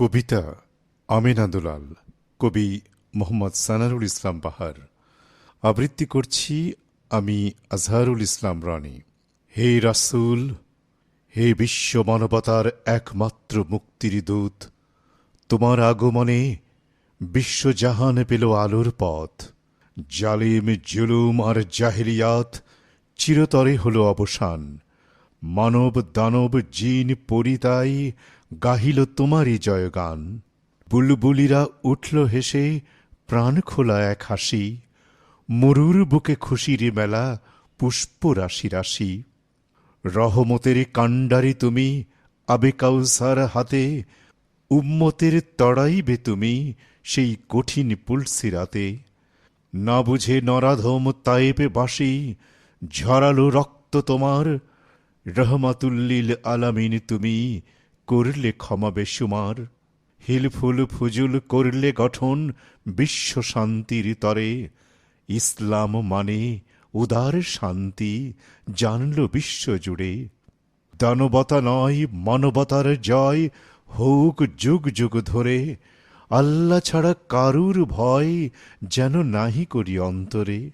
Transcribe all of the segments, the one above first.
কবিতা আমিনা দুলাল, কবি মোহাম্মদ সানারুল ইসলাম বাহার। আবৃত্তি করছি আমি আজহারুল ইসলাম রানী। হে রাসূল, হে বিশ্ব মানবতার একমাত্র মুক্তির দূত, তোমার আগমনে বিশ্বজাহান পেল আলোর পথ। জালিম, জুলুম আর জাহিলিয়াত চিরতরে হল অবসান। মানব দানব জিন পরিতাই গাহিল তোমারই জয়গান। বুলবুলিরা উঠল হেসে, প্রাণ খোলা এক হাসি। মরুর বুকে খুশির মেলা, পুষ্প রাশি রাশি। রহমতের কাণ্ডারি তুমি, আবে কাউসার হাতে। উম্মতের তড়াইবে তুমি, সেই কঠিন পুলসিরাতে না বুঝে নরাধম তায়েবে বাসি, ঝরালো রক্ত তোমার। রহমাতুল্লিল আলামিন তুমি করলে ক্ষমা বেশুমার, হিলফুল ফুজুল করলে গঠন বিশ্ব শান্তির তরে। ইসলাম মানে উদার শান্তি, জানল বিশ্ব জুড়ে। দানবতা নয়, মানবতার জয়, হোক যুগ যুগ ধরে। আল্লাহ ছাড়া কারুর ভয় যেন নাহি করি অন্তরে।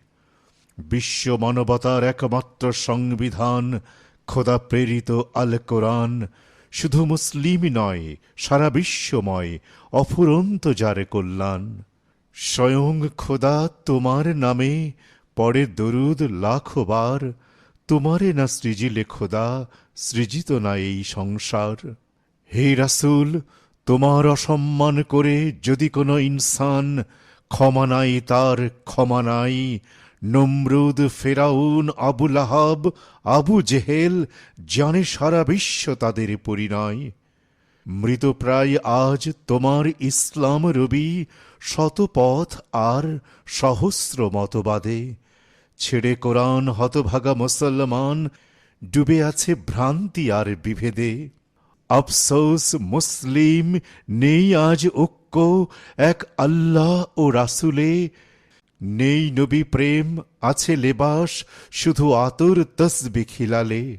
বিশ্ব মানবতার একমাত্র সংবিধান, খোদা প্রেরিত আল কোরআন। শুধু মুসলিমই নয়, সারা বিশ্বময়, অফুরন্ত যারে কল্যাণ। স্বয়ং খোদা তোমার নামে পড়ে দরুদ লাখো বার, তোমারে না সৃজিলে খোদা সৃজিত না এই সংসার। হে রাসুল, তোমার অসম্মান করে যদি কোনো ইনসান ক্ষমা নাই, তার ক্ষমা নাই নমরুদ, ফেরাউন আবুল আহাব আবু জেহেল জানে সারা বিশ্ব তাদের পরিণয়। মৃতপ্রায় আজ তোমার ইসলাম রবি, শতপথ আর সহস্র মতবাদে। ছেড়ে কোরআন হতভাগা মুসলমান, ডুবে আছে ভ্রান্তি আর বিভেদে। আফসোস, মুসলিম, নেই আজ ঐক্য, এক আল্লাহ ও রাসুলে নেই নবী প্রেম, আছে লেবাস, শুধু আতর তসবি খিলালে।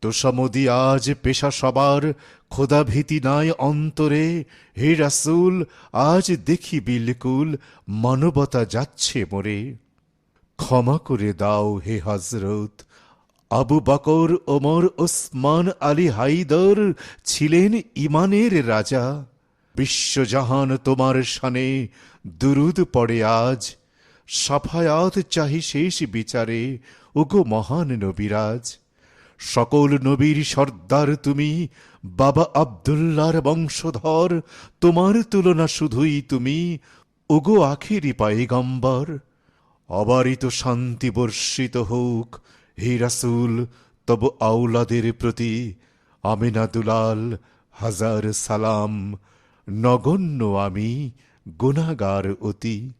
তোষামদি আজ পেশা সবার, খোদা ভীতি নাই অন্তরে। হে রাসুল, আজ দেখি বিলকুল, মানবতা যাচ্ছে মরে। ক্ষমা করে দাও হে হজরত আবু বকর, ওমর, ওসমান, আলী হাইদর ছিলেন ইমানের রাজা। বিশ্বজাহান তোমার শানে দুরুদ পড়ে আজ। সাফায়াত চাহি শেষ বিচারে। ওগো মহান নবিরাজ, সকল নবীর সর্দার তুমি, বাবা আবদুল্লার বংশধর, তোমার তুলনা শুধুই তুমি, ওগো আখেরি পাইগম্বর অবারিত শান্তি বর্ষিত হোক, হে রাসূল, তব আউলাদের প্রতি আমিনা দুলাল হাজার সালাম। নগণ্য আমি গুনাগার অতি।